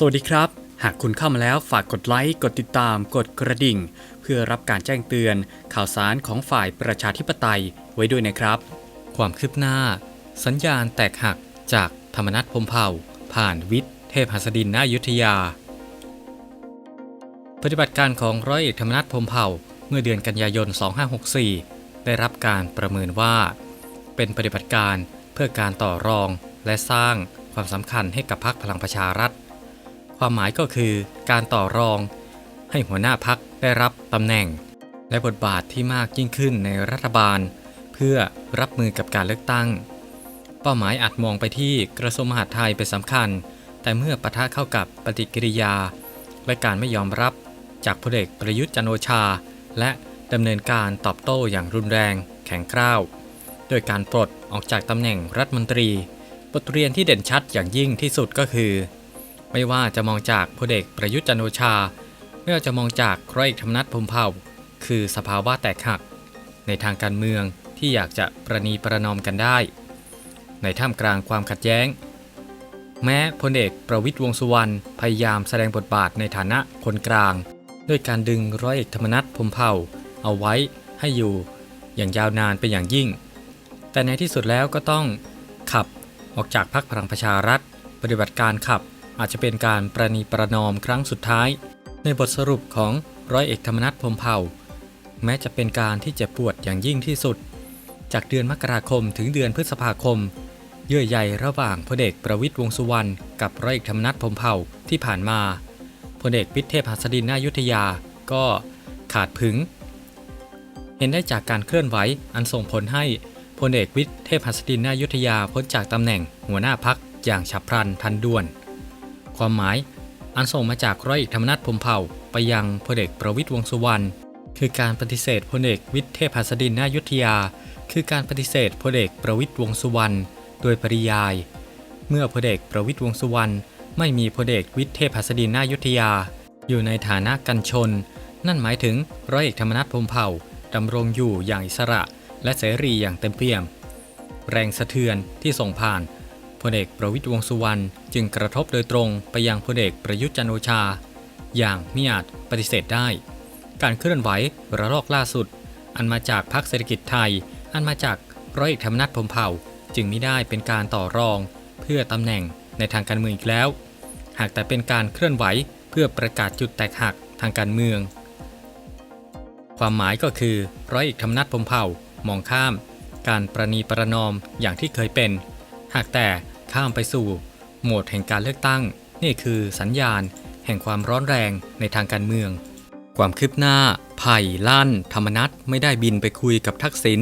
สวัสดีครับ หากคุณเข้ามาแล้วฝากกดไลค์ กดติดตาม กดกระดิ่ง เพื่อรับการแจ้งเตือน ข่าวสารของฝ่ายประชาธิปไตยไว้ด้วยนะครับ ความคืบหน้า สัญญาณแตกหักจากธรรมนัฐพมเผ่า ผ่านวิทย์เทพหัสดินนายุทธยา ปฏิบัติการของร้อยเอกธรรมนัฐพมเผ่า เมื่อเดือนกันยายน 2564 ได้รับการประเมินว่า เป็นปฏิบัติการเพื่อการต่อรองและสร้างความสำคัญให้กับพรรคพลังประชารัฐ ความหมายก็คือการต่อรอง ให้หัวหน้าพักได้รับตำแหน่ง และบทบาทที่มากยิ่งขึ้นในรัฐบาล เพื่อรับมือกับการเลือกตั้ง เป้าหมายอาจมองไปที่กระทรวงมหาดไทยเป็นสำคัญ แต่เมื่อปะทะเข้ากับปฏิกิริยา และการไม่ยอมรับจากพลเอกประยุทธ์จันโอชา และดำเนินการตอบโต้อย่างรุนแรง แข็งกร้าวโดยการปลดออกจากตำแหน่งรัฐมนตรี บทเรียนที่เด่นชัดอย่างยิ่งที่สุดก็คือ ไม่ว่าจะมองจากพลเอกประยุทธ์จันโอชา ไม่ว่าจะมองจากร้อยเอกธรรมนัฐพมเผ่า คือสภาวะแตกหัก ในทางการเมืองที่อยากจะประนีประนอมกันได้ ในท่ามกลางความขัดแย้ง แม้พลเอกประวิตยวงสุวรรณพยายามแสดงบทบาทในฐานะคนกลาง ด้วยการดึงร้อยเอกธรรมนัฐพมเผ่า เอาไว้ให้อยู่อย่างยาวนานเป็นอย่างยิ่ง แต่ในที่สุดแล้วก็ต้องขับออกจากพรรคพลังประชารัฐ ปฏิบัติการขับ อาจจะเป็นการประนีประนอมครั้งสุดท้าย ในบทสรุปของร้อยเอกธรรมนัฐพมเผ่า แม้จะเป็นการที่เจ็บปวดอย่างยิ่งที่สุด จากเดือนมกราคมถึงเดือนพฤษภาคม เยื่อใยระหว่างพลเอกประวิตยวงสุวรรณกับร้อยเอกธรรมนัฐพมเผ่าที่ผ่านมาพลเอกวิทย์เทพหัสดินนายุทธยาก็ขาดผึง เห็นได้จากการเคลื่อนไหวอันส่งผลให้พลเอกวิทย์เทพหัสดินนายุทธยาพ้นจากตำแหน่งหัวหน้าพักอย่างฉับพลันทันด่วน ความหมาย อันส่งมาจากร้อยเอกธรรมนัฐพมเผ่า ไปยังพลเอกประวิตยวงสุวรรณคือการปฏิเสธพลเอกวิทย์เทพหัสดินนายุทธยา คือการปฏิเสธพลเอกประวิตยวงสุวรรณโดยปริยาย เมื่อพลเอกประวิตยวงสุวรรณไม่มีพลเอกวิทย์เทพหัสดินนายุทธยา อยู่ในฐานะกันชน นั่นหมายถึงร้อยเอกธรรมนัฐพมเผ่าดำรงอยู่อย่างอิสระ และเสรีอย่างเต็มเปี่ยม แรงสะเทือนที่ส่งผ่าน พลเอกประวิตยวงสุวรรณจึงกระทบโดยตรงไปยังพลเอกประยุทธ์จันโอชา อย่างไมิอาจปฏิเสธได้ การเคลื่อนไหวระลอกล่าสุด อันมาจากพรรคเศรษฐกิจไทย อันมาจากร้อยเอกธรรมนัฐพรมเผ่า จึงไม่ได้เป็นการต่อรอง เพื่อตำแหน่งในทางการเมืองอีกแล้ว หากแต่เป็นการเคลื่อนไหวเพื่อประกาศจุดแตกหักทางการเมือง ความหมายก็คือร้อยเอกธรรมนัฐพรมเผ่ามองข้าม การประนีประนอมอย่างที่เคยเป็น หากแต่ข้ามไปสู่โหมดแห่งการเลือกตั้ง นี่คือสัญญาณแห่งความร้อนแรงในทางการเมือง ความคืบหน้า ไผ่ลั่น ธรรมนัฐไม่ได้บินไปคุยกับทักษิณ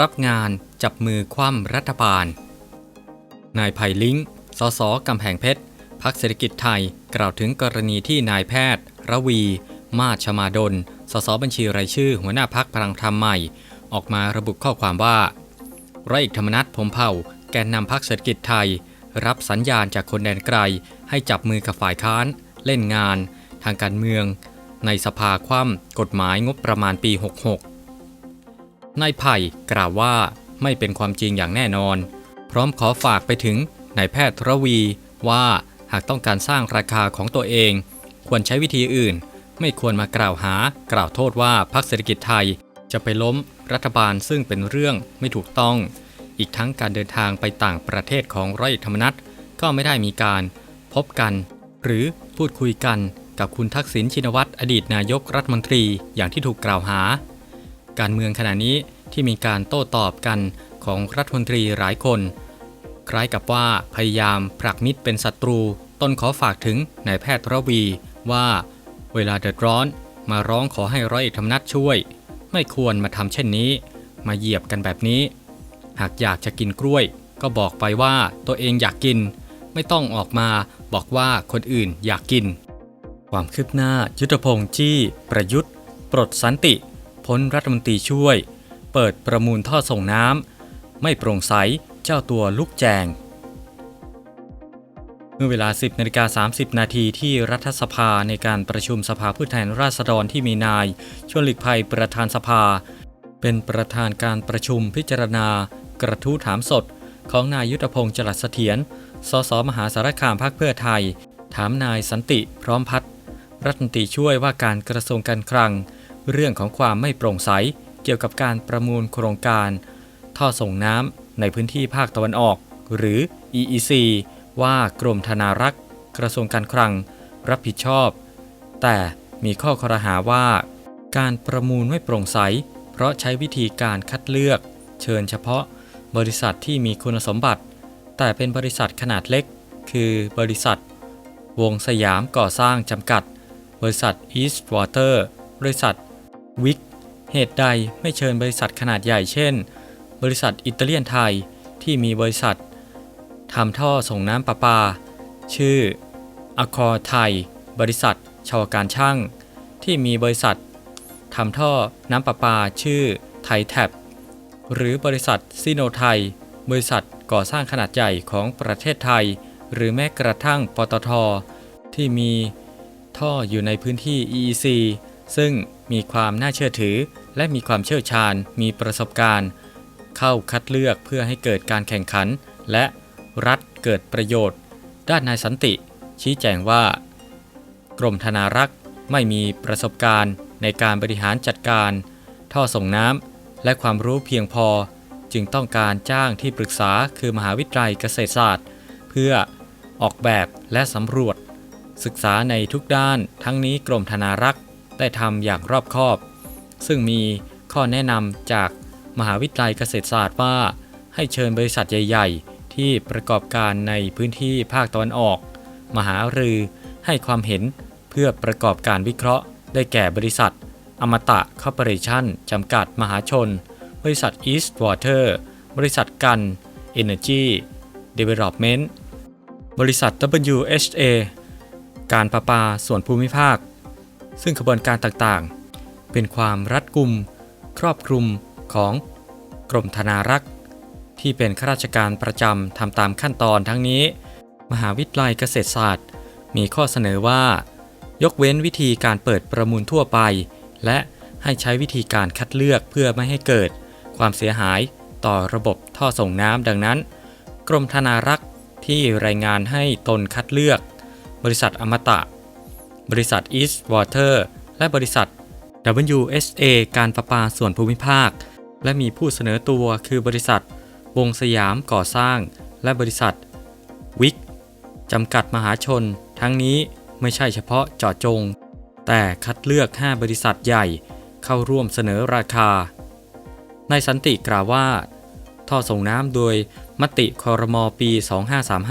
รับงานจับมือคว่ำรัฐบาล นายไผ่ลิงสสกำแพงเพชรพักเศรษฐกิจไทยกล่าวถึงกรณีที่นายแพทย์ ระวี มาชมาดล สสบัญชีรายชื่อ หัวหน้าพักพลังธรรมใหม่ ออกมาระบุข้อความว่าร้อยเอกธรรมนัฐพมเผ่า แกนนำพักเศรษฐกิจไทย รับสัญญาณจากคนแดนไกล ให้จับมือกับฝ่ายค้าน เล่นงาน ทางการเมือง ในสภาคว่ำกฎหมายงบประมาณปี 66นายไผ่กล่าวว่าไม่เป็นความจริงอย่างแน่นอน พร้อมขอฝากไปถึงนายแพทย์ระวีว่าหากต้องการสร้างราคาของตัวเอง ควรใช้วิธีอื่น ไม่ควรมากล่าวหากล่าวโทษว่าพรรคเศรษฐกิจไทยจะไปล้มรัฐบาลซึ่งเป็นเรื่องไม่ถูกต้อง อีกทั้งการเดินทางไปต่างประเทศของร้อยเอกธรรมนัฐก็ไม่ได้มีการพบกัน หรือพูดคุยกันกับคุณทักษิณชินวัตรอดีตนายกรัฐมนตรีอย่างที่ถูกกล่าวหา การเมืองขณะนี้ที่มีการโต้ตอบกันของรัฐมนตรีหลายคน คล้ายกับว่าพยายามผลักมิตรเป็นศัตรูตนขอฝากถึงนายแพทย์ระวีว่า เวลาเดือดร้อนมาร้องขอให้ร้อยเอกธรรมนัฐช่วย ไม่ควรมาทำเช่นนี้ มาเหยียบกันแบบนี้ หากอยากจะกินกล้วย ก็บอกไปว่าตัวเองอยากกิน ไม่ต้องออกมาบอกว่าคนอื่นอยากกิน ความคืบหน้ายุทธพงษ์จี้ ประยุทธ์ ปลดสันติ พ้นรัฐมนตรีช่วย เปิดประมูลท่อส่งน้ำ ไม่โปร่งใสเจ้าตัวลุกแจง เมื่อเวลา 10นาฬิกา30 นาทีที่รัฐสภาในการประชุมสภาผู้แทนราษฎรที่มีนายชวนหลีกภัยประธานสภาเป็นประธานการประชุมพิจารณา กระทู้ถามสด ของนายยุทธพงศ์จรัสเสถียร สสมหาสารคามพักเพื่อไทย ถามนายสันติพร้อมพัฒน์รัฐมนตรีช่วยว่าการกระทรวงการคลัง เรื่องของความไม่โปร่งใสเกี่ยวกับการประมูลโครงการ ท่อส่งน้ำในพื้นที่ภาคตะวันออก หรือ EEC ว่ากรมธนารักษ์ กระทรวงการคลัง รับผิดชอบ แต่มีข้อคอรหาว่า การประมูลไม่โปร่งใส เพราะใช้วิธีการคัดเลือก เชิญเฉพาะ บริษัทที่มีคุณสมบัติ แต่เป็นบริษัทขนาดเล็ก คือบริษัท วงสยามก่อสร้างจำกัด บริษัท East Water บริษัทวิกเหตุใดไม่เชิญบริษัทขนาดใหญ่เช่น บริษัทอิตาเลียนไทยที่มีบริษัททำท่อส่งน้ำประปา ชื่ออคอไทย บริษัทชาวการช่าง ที่มีบริษัททำท่อน้ำประปา ชื่อไทยแท็บ หรือบริษัทซีโนไทย บริษัทก่อสร้างขนาดใหญ่ของประเทศไทย หรือแม้กระทั่งปตท ที่มีท่ออยู่ในพื้นที่ EEC ซึ่งมีความน่าเชื่อถือ และมีความเชี่ยวชาญ มีประสบการณ์ เข้าคัดเลือกเพื่อให้เกิดการแข่งขัน และรัฐเกิดประโยชน์ ด้านนายสันติ ชี้แจงว่า กรมธนารักษ์ไม่มีประสบการณ์ในการบริหารจัดการ ท่อส่งน้ำ และความรู้เพียงพอ จึงต้องการจ้างที่ปรึกษาคือมหาวิทยาลัยเกษตรศาสตร์ เพื่อออกแบบและสำรวจ ศึกษาในทุกด้านทั้งนี้กรมธนารักษ์ได้ทำอย่างรอบคอบ ซึ่งมีข้อแนะนำจากมหาวิทยาลัยเกษตรศาสตร์ว่า ให้เชิญบริษัทใหญ่ ๆ ที่ประกอบการในพื้นที่ภาคตะวันออก มหารือให้ความเห็นเพื่อประกอบการวิเคราะห์ ได้แก่บริษัท อมตะคอร์ปอเรชั่นจำกัดมหาชน บริษัท East Water บริษัทกัน Energy Development บริษัท WHA การประปาส่วนภูมิภาค ซึ่งกระบวนการต่างๆ เป็นความรัดกุม ครอบคลุมของกรมธนารักษ์ ที่เป็นข้าราชการประจำทำตามขั้นตอนทั้งนี้ มหาวิทยาลัยเกษตรศาสตร์ มีข้อเสนอว่า ยกเว้นวิธีการเปิดประมูลทั่วไป และให้ใช้วิธีการคัดเลือกเพื่อไม่ให้เกิด ความเสียหายต่อระบบท่อส่งน้ำดังนั้น กรมธนารักษ์ที่รายงานให้ตนคัดเลือก บริษัทอมตะ บริษัท East Water และบริษัท WSA การประปาส่วนภูมิภาค และมีผู้เสนอตัวคือบริษัท วงสยามก่อสร้าง และบริษัท วิกจำกัดมหาชน ทั้งนี้ไม่ใช่เฉพาะเจาะจง แต่คัดเลือก 5 บริษัทใหญ่เข้าร่วมเสนอราคา นายสันติกล่าวว่า ท่อส่งน้ำโดยมติคอรมอปี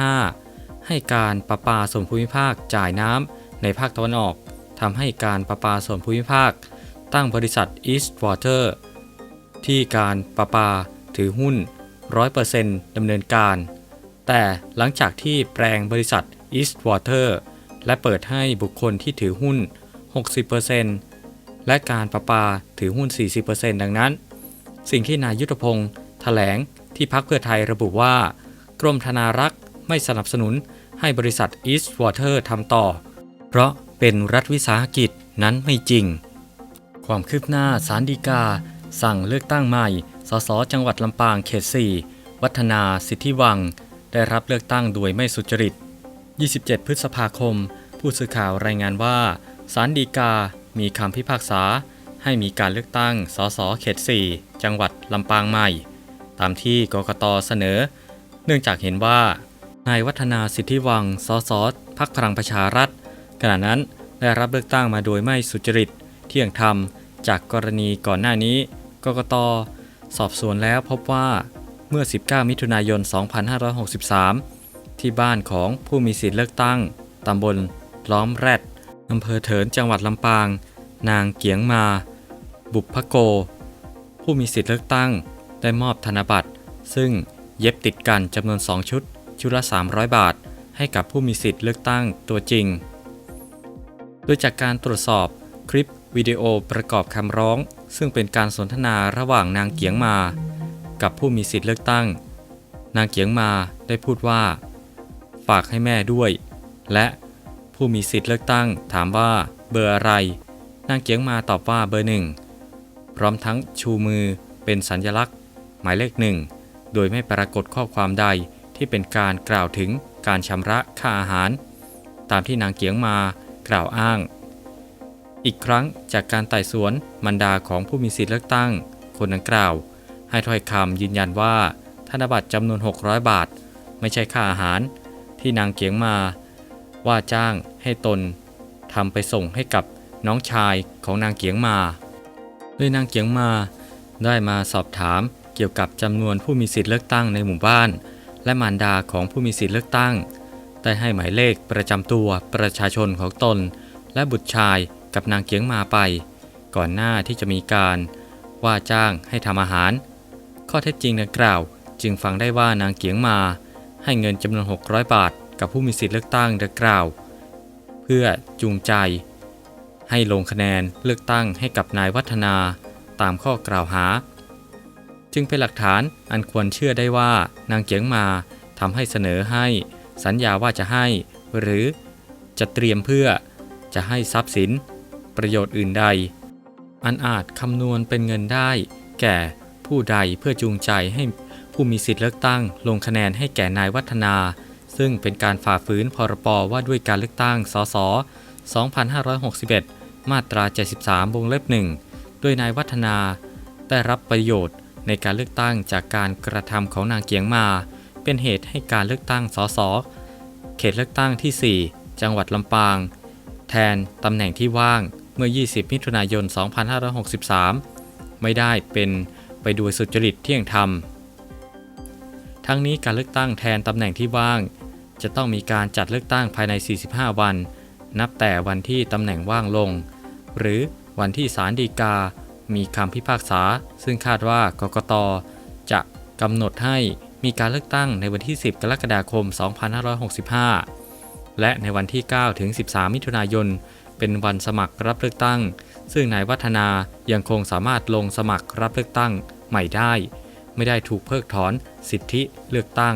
2535 ให้การประปาส่วนภูมิภาคจ่ายน้ำในภาคตะวันออกทำให้การประปาส่วนภูมิภาค ตั้งบริษัท East Water ที่การประปาถือหุ้น 100%ดำเนินการ แต่หลังจากที่แปลงบริษัท East Water และเปิดให้บุคคลที่ถือหุ้น 60%และการประปาถือหุ้น 40%ดังนั้น สิ่งที่นายยุทธพงศ์แถลงที่พักเพื่อไทยระบุว่า กรมธนารักษ์ไม่สนับสนุนให้บริษัท East Water ทำต่อ เพราะเป็นรัฐวิสาหกิจนั้นไม่จริง ความคืบหน้าสารดีกา สั่งเลือกตั้งใหม่ สสจังหวัดลำปางเขต 4 วัฒนาสิทธิวัง ได้รับเลือกตั้งโดยไม่สุจริต 27 พฤษภาคม ผู้สื่อข่าวรายงานว่า สารดีกา มีคำพิพากษา ให้มีการเลือกตั้ง สส เขต 4 จังหวัดลำปางใหม่ ตามที่กกตเสนอ เนื่องจากเห็นว่า นายวัฒนาสิทธิวัง สส พักพลังประชารัฐ ขณะนั้นได้รับเลือกตั้งมาโดยไม่สุจริต เที่ยงธรรม จากกรณีก่อนหน้านี้ กกต สอบสวนแล้วพบว่า เมื่อ 19 มิถุนายน 2563 ที่บ้านของผู้มีสิทธิเลือกตั้ง ตำบลล้อมแรด อำเภอเถินจังหวัดลำปาง นางเกียงมา บุพโก ผู้มีสิทธิเลือกตั้ง ได้มอบธนบัตร ซึ่งเย็บติดกันจำนวน 2 ชุด ชุดละ 300 บาท ให้กับผู้มีสิทธิเลือกตั้งตัวจริง โดยจากการตรวจสอบคลิปวิดีโอประกอบคำร้อง ซึ่งเป็นการสนทนาระหว่างนางเกียงมา กับผู้มีสิทธิเลือกตั้ง นางเกียงมาได้พูดว่า ฝากให้แม่ด้วย และ ผู้มีสิทธิ์เลือกตั้ง ถามว่าเบอร์อะไร นางเกียงมาตอบว่าเบอร์หนึ่งพร้อมทั้งชูมือเป็นสัญลักษณ์ หมายเลขหนึ่งโดยไม่ปรากฏข้อความใดที่เป็นการกล่าวถึงการชำระค่าอาหาร ตามที่นางเกียงมากล่าวอ้าง อีกครั้งจากการไต่สวนมันดาของผู้มีสิทธิ์เลือกตั้ง คนดังกล่าว ให้ถ้อยคำยืนยันว่าธนบัตรจำนวน 600 บาท ไม่ใช่ค่าอาหาร ที่นางเกียงมา ว่าจ้างให้ตนทำไปส่งให้กับน้องชายของนางเกียงมา โดยนางเกียงมาได้มาสอบถามเกี่ยวกับจำนวนผู้มีสิทธิเลือกตั้งในหมู่บ้าน และมารดาของผู้มีสิทธิเลือกตั้ง ได้ให้หมายเลขประจำตัวประชาชนของตน และบุตรชายกับนางเกียงมาไป ก่อนหน้าที่จะมีการว่าจ้างให้ทำอาหาร ข้อเท็จจริงดังกล่าว จึงฟังได้ว่านางเกียงมา ให้เงินจำนวน 600 บาท กับผู้มีสิทธิเลือกตั้งดังกล่าว เพื่อจูงใจ ให้ลงคะแนนเลือกตั้งให้กับนายวัฒนาตามข้อกล่าวหา จึงเป็นหลักฐานอันควรเชื่อได้ว่านางเกียงมาทำให้เสนอให้สัญญาว่าจะให้ หรือจะเตรียมเพื่อจะให้ทรัพย์สิน ประโยชน์อื่นใด อันอาจคำนวณเป็นเงินได้ แก่ผู้ใดเพื่อจูงใจให้ผู้มีสิทธิเลือกตั้งลงคะแนนให้แก่นายวัฒนา ซึ่งเป็นการฝ่าฝืนพรปว่าด้วยการเลือกตั้ง สส 2561 มาตรา 73 วงเล็บหนึ่งโดยนายวัฒนาได้รับประโยชน์ในการเลือกตั้งจากการกระทำของนางเกียงมา เป็นเหตุให้การเลือกตั้ง สส เขตเลือกตั้งที่ 4 จังหวัดลำปาง แทนตำแหน่งที่ว่างเมื่อ 20 มิถุนายน 2563 ไม่ได้เป็นไปโดยสุจริตเที่ยงธรรม ทั้งนี้การเลือกตั้งแทนตำแหน่งที่ว่าง จะต้องมีการจัดเลือกตั้งภายใน 45 วัน นับแต่วันที่ตำแหน่งว่างลง หรือวันที่ศาลฎีกา มีคำพิพากษา ซึ่งคาดว่ากกต จะกำหนดให้มีการเลือกตั้งในวันที่ 10 กรกฎาคม 2565 และในวันที่ 9 ถึง 13 มิถุนายน เป็นวันสมัครรับเลือกตั้ง ซึ่งนายวัฒนายังคงสามารถลงสมัครรับเลือกตั้งใหม่ได้ ไม่ได้ถูกเพิกถอนสิทธิเลือกตั้ง